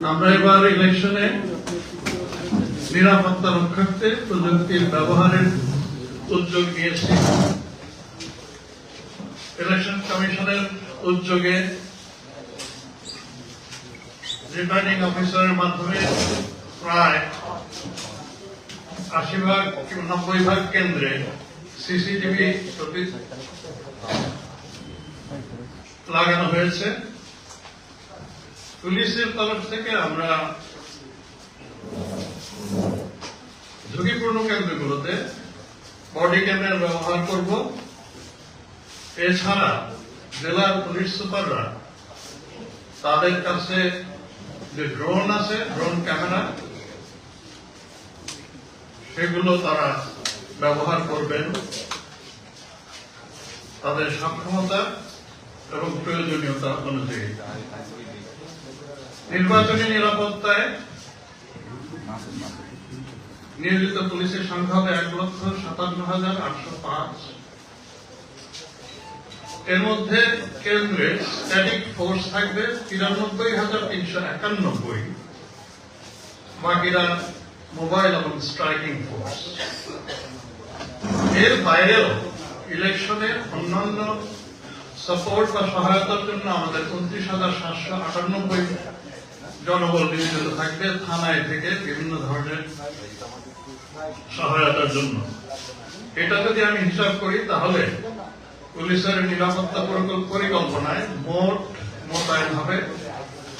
আমরা এবার ইলেকশনে নিরাপত্তা রক্ষার্থে প্রযুক্তির ব্যবহারের উদ্যোগ নিয়েছি। ইলেকশন কমিশনের উদ্যোগে রিটার্নিং অফিসারের মাধ্যমে প্রায় আশি ভাগ নব্বই ভাগ কেন্দ্রে সিসিটিভি লাগানো হয়েছে। পুলিশের তরফ থেকে আমরা ঝুঁকিপূর্ণ কেন্দ্রগুলোতে বডি ক্যামেরা ব্যবহার করব। এছাড়া জেলার পুলিশ সুপাররা তাদের কাছে যে ড্রোন আছে, ড্রোন ক্যামেরা, সেগুলো তারা ব্যবহার করবেন। তাদের সক্ষমতা এবং প্রয়োজনীয়তা অনুযায়ী। নির্বাচনী নিরাপত্তায় নিয়োজিত পুলিশের সংখ্যা হবে এক লক্ষ সাতান্ন হাজার আটশো পাঁচ। এর মধ্যে কেন্দ্রে স্ট্যাটিক ফোর্স থাকবে তিরানব্বই হাজার তিনশো একানব্বই। বাকিরা মোবাইল এবং স্ট্রাইকিং ফোর্স এর বাইরেও ইলেকশনের অন্যান্য সাপোর্ট বা সহায়তার জন্য আমাদের উনত্রিশ হাজার সাতশো আটানব্বই জনবল নিয়োজিত থাকবে থানায় থেকে বিভিন্ন ধরনের সহায়তার জন্য। এটা যদি আমি হিসাব করি, তাহলে পুলিশের নিরাপত্তা পরিকল্প- পরিকল্পনায় মোট মোতায়েন হবে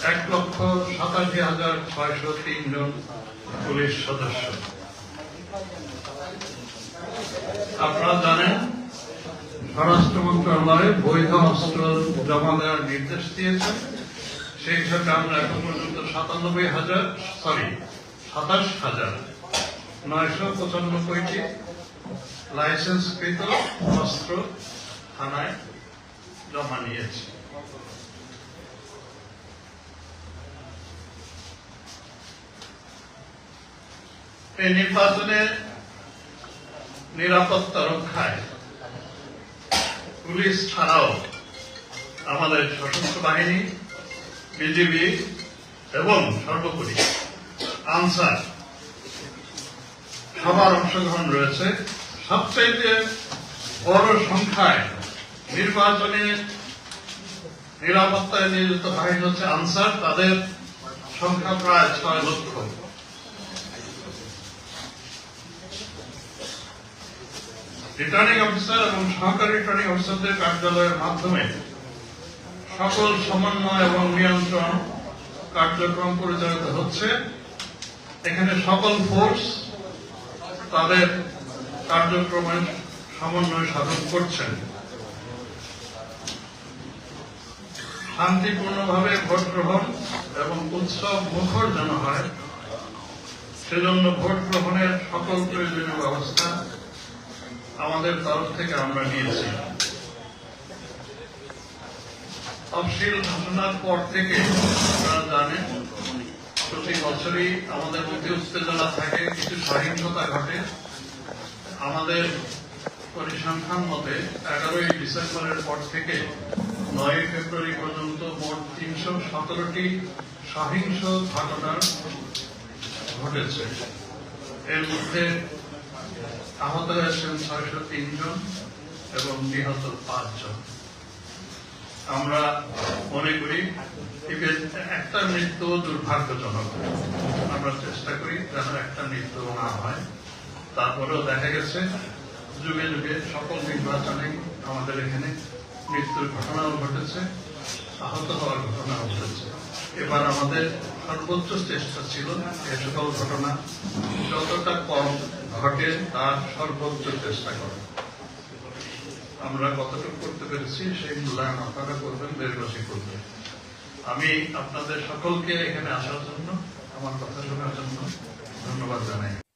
এক লক্ষ সাতাশি হাজার ছয়শো তিনজন পুলিশ সদস্য। আপনারা জানেন স্বরাষ্ট্র মন্ত্রণালয়ে বৈধ অস্ত্র জমা দেওয়ার নির্দেশ দিয়েছে সেই হিসাবে আমরা এখন পর্যন্ত সাতানব্বই হাজার সরি সাতাশ হাজার নয়শো পঁচানব্বইটি লাইসেন্সকৃত অস্ত্র থানায় জমা নিয়েছি। এই নির্বাচনে নিরাপত্তা রক্ষায় পুলিশ ছাড়াও আমাদের সশস্ত্র বাহিনী, বিজিবি এবং সর্বোপরি আনসার সবার অংশগ্রহণ রয়েছে। সবচাইতে বড় সংখ্যায় নির্বাচনে নিরাপত্তায় নিয়োজিত বাহিনী হচ্ছে আনসার। তাদের সংখ্যা প্রায় ছয় লক্ষ। রিটার্নিং অফিসার এবং সহকারী রিটার্নিং অফিসারদের কার্যালয়ের মাধ্যমে সকল সমন্বয় এবং নিয়ন্ত্রণ কার্যক্রম পরিচালিত হচ্ছে। এখানে সকল ফোর্স তাদের কার্যক্রমের সমন্বয় সাধন করছেন। শান্তিপূর্ণভাবে ভোট গ্রহণ এবং উৎসব মুখর যেন হয়, সেজন্য ভোট গ্রহণের সকল প্রয়োজনীয় ব্যবস্থা আমাদের তরফ থেকে আমরা নিয়েছি। তফসিল ঘোষণার পর থেকে আপনারা জানেন, প্রতি বছরই আমাদের মধ্যে উত্তেজনা থাকে, কিছু সহিংসতা ঘটে। আমাদের পরিসংখ্যান মতে এগারোই ডিসেম্বরের পর থেকে নয় ফেব্রুয়ারি পর্যন্ত মোট তিনশো সতেরোটি সহিংস ঘটনা ঘটেছে। এর মধ্যে আহত হয়েছেন ছয়শো তিনজন এবং নিহত পাঁচজন আমরা মনে করি একটা মৃত্যু দুর্ভাগ্যজনক। আমরা চেষ্টা করি যেন একটা মৃত্যু না হয়। তারপরেও দেখা গেছে, যুগে যুগে সকল নির্বাচনে আমাদের এখানে মৃত্যুর ঘটনাও ঘটেছে, আহত হওয়ার ঘটনাও ঘটেছে। এবার আমাদের সর্বোচ্চ চেষ্টা ছিল এ সকল ঘটনা। যতটা কম ঘটে, তার সর্বোচ্চ চেষ্টা করে। আমরা কতটুকু করতে পেরেছি, সেই মূল্যায়ন আপনারা করবেন দেশবাসী করবেন। আমি আপনাদের সকলকে এখানে আসার জন্য, আমার কথা শোনার জন্য ধন্যবাদ জানাই।